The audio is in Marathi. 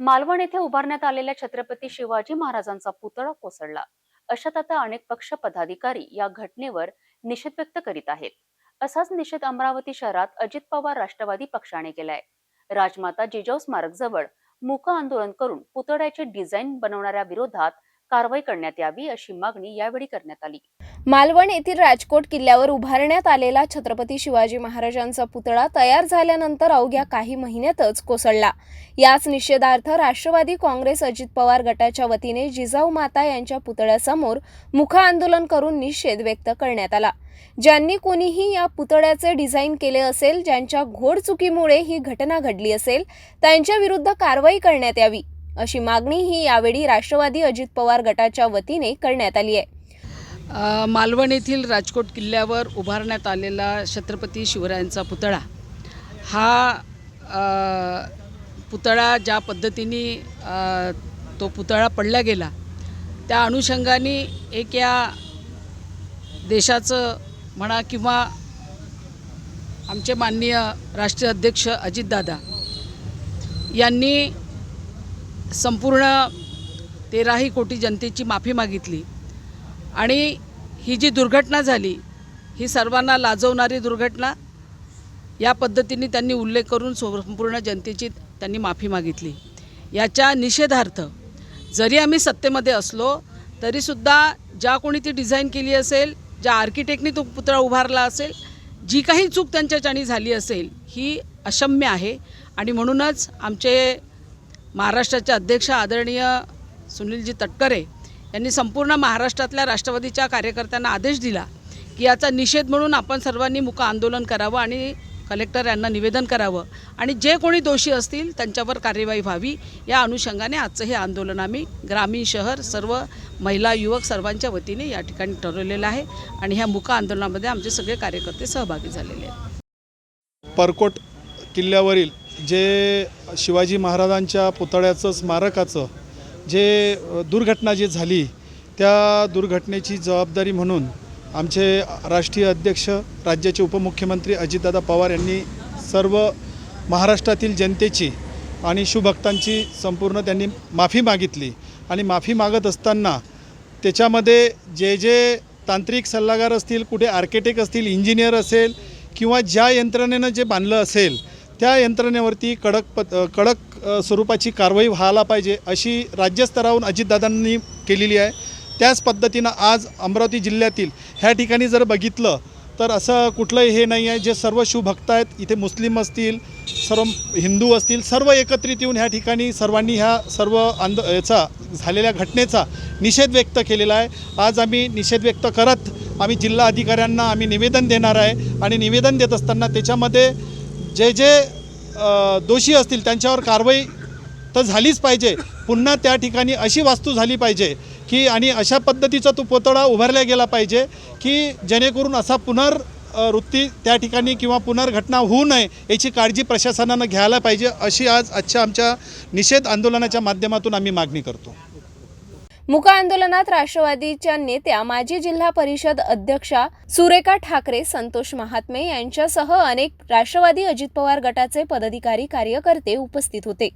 मालवण येथे उभारण्यात आलेल्या छत्रपती शिवाजी महाराजांचा पुतळा कोसळला. अशात आता अनेक पक्ष पदाधिकारी या घटनेवर निषेध व्यक्त करीत आहेत. असाच निषेध अमरावती शहरात अजित पवार राष्ट्रवादी पक्षाने केलाय. राजमाता जिजाऊ स्मारक जवळ मूक आंदोलन करून पुतळ्याचे डिझाईन बनवणाऱ्या विरोधात कारवाई करण्यात यावी अशी मागणी यावेळी करण्यात आली. मालवण येथील राजकोट किल्ल्यावर उभारण्यात आलेला छत्रपती शिवाजी महाराजांचा पुतळा तयार झाल्यानंतर अवघ्या काही महिन्यातच कोसळला. याच निषेधार्थ राष्ट्रवादी काँग्रेस अजित पवार गटाच्या वतीने जिजाऊ माता यांच्या पुतळ्यासमोर मुख आंदोलन करून निषेध व्यक्त करण्यात आला. ज्यांनी कोणीही या पुतळ्याचे डिझाईन केले असेल ज्यांच्या घोडचुकीमुळे ही घटना घडली असेल त्यांच्या विरुद्ध कारवाई करण्यात यावी अशी मागणी ही यावेळी राष्ट्रवादी अजित पवार गटाच्या वतीने करण्यात आली आहे. मालवण येथील राजकोट किल्ल्यावर उभारण्यात आलेला छत्रपती शिवरायांचा पुतळा. हा पुतळा ज्या पद्धतीने तो पुतळा पडला गेला त्या अनुषंगाने एक या देशाचं म्हणा किंवा आमचे माननीय राष्ट्रीय अध्यक्ष अजितदादा यांनी संपूर्ण तेराही कोटी जनतेची माफी मागितली आणि ही जी दुर्घटना झाली ही सर्वांना लाजवणारी दुर्घटना या पद्धतीने त्यांनी उल्लेख करून संपूर्ण जनतेची त्यांनी माफी मागितली. याच्या निषेधार्थ जरी आम्ही सत्तेमध्ये असलो तरीसुद्धा ज्या कोणी ती डिझाईन केली असेल ज्या आर्किटेक्टनी तो पुतळा उभारला असेल जी काही चूक त्यांच्याच्यानी झाली असेल ही अशम्य आहे. आणि म्हणूनच आमचे महाराष्ट्राचे अध्यक्ष आदरणीय सुनीलजी तटकरे यांनी संपूर्ण महाराष्ट्रातल्या राष्ट्रवादीच्या कार्यकर्त्यांना आदेश दिला की याचा निषेध म्हणून आपण सर्वांनी मुक आंदोलन करावं आणि कलेक्टर यांना निवेदन करावं. आणि जे कोणी दोषी असतील त्यांच्यावर कार्यवाही व्हावी. या अनुषंगाने आजचं हे आंदोलन आम्ही ग्रामीण शहर सर्व महिला युवक सर्वांच्या वतीने या ठिकाणी ठरवलेलं आहे. आणि ह्या मुका आंदोलनामध्ये आमचे सगळे कार्यकर्ते सहभागी झालेले आहेत. परकोट किल्ल्यावरील जे शिवाजी महाराजांच्या पुतळ्याचं स्मारकाचं जे दुर्घटना जी झाली त्या दुर्घटनेची जबाबदारी म्हणून आमचे राष्ट्रीय अध्यक्ष राज्याचे उपमुख्यमंत्री अजितदादा पवार यांनी सर्व महाराष्ट्रातील जनतेची आणि शिवभक्तांची संपूर्ण त्यांनी माफी मागितली. आणि माफी मागत असताना त्याच्यामध्ये जे जे तांत्रिक सल्लागार असतील कुठे आर्किटेक्ट असतील इंजिनियर असेल किंवा ज्या यंत्रणेनं जे बांधलं असेल त्या यंत्रणेवरती कडक पद कडक स्वरूपाची कारवाई व्हायला पाहिजे अशी राज्यस्तरावरून अजितदादांनी केलेली आहे. त्याच पद्धतीनं आज अमरावती जिल्ह्यातील ह्या ठिकाणी जर बघितलं तर असं कुठलंही हे नाही आहे जे सर्व शिवभक्त आहेत इथे मुस्लिम असतील सर्व हिंदू असतील सर्व एकत्रित येऊन ह्या ठिकाणी सर्वांनी ह्या सर्व आंद याचा झालेल्या घटनेचा निषेध व्यक्त केलेला आहे. आज आम्ही निषेध व्यक्त करत आम्ही जिल्हा अधिकाऱ्यांना आम्ही निवेदन देणार आहे आणि निवेदन देत असताना त्याच्यामध्ये जे जे दोषी असतील त्यांच्यावर कारवाई तर झालीच पाहिजे. पुन्हा त्या ठिकाणी अशी वास्तू झाली पाहिजे की आणि अशा पद्धतीचा तो पुतळा उभारला गेला पाहिजे की जेणेकरून असा पुनर वृत्ती त्या ठिकाणी किंवा पुनर्घटना होऊ नये याची काळजी प्रशासनानं घ्यायला पाहिजे अशी आज आजच्या आमच्या निषेध आंदोलनाच्या माध्यमातून आम्ही मागणी करतो. मुका आंदोलनात राष्ट्रवादीच्या नेत्या माजी जिल्हा परिषद अध्यक्षा सुरेखा ठाकरे संतोष महात्मे यांच्यासह अनेक राष्ट्रवादी अजित पवार गटाचे पदाधिकारी कार्यकर्ते उपस्थित होते.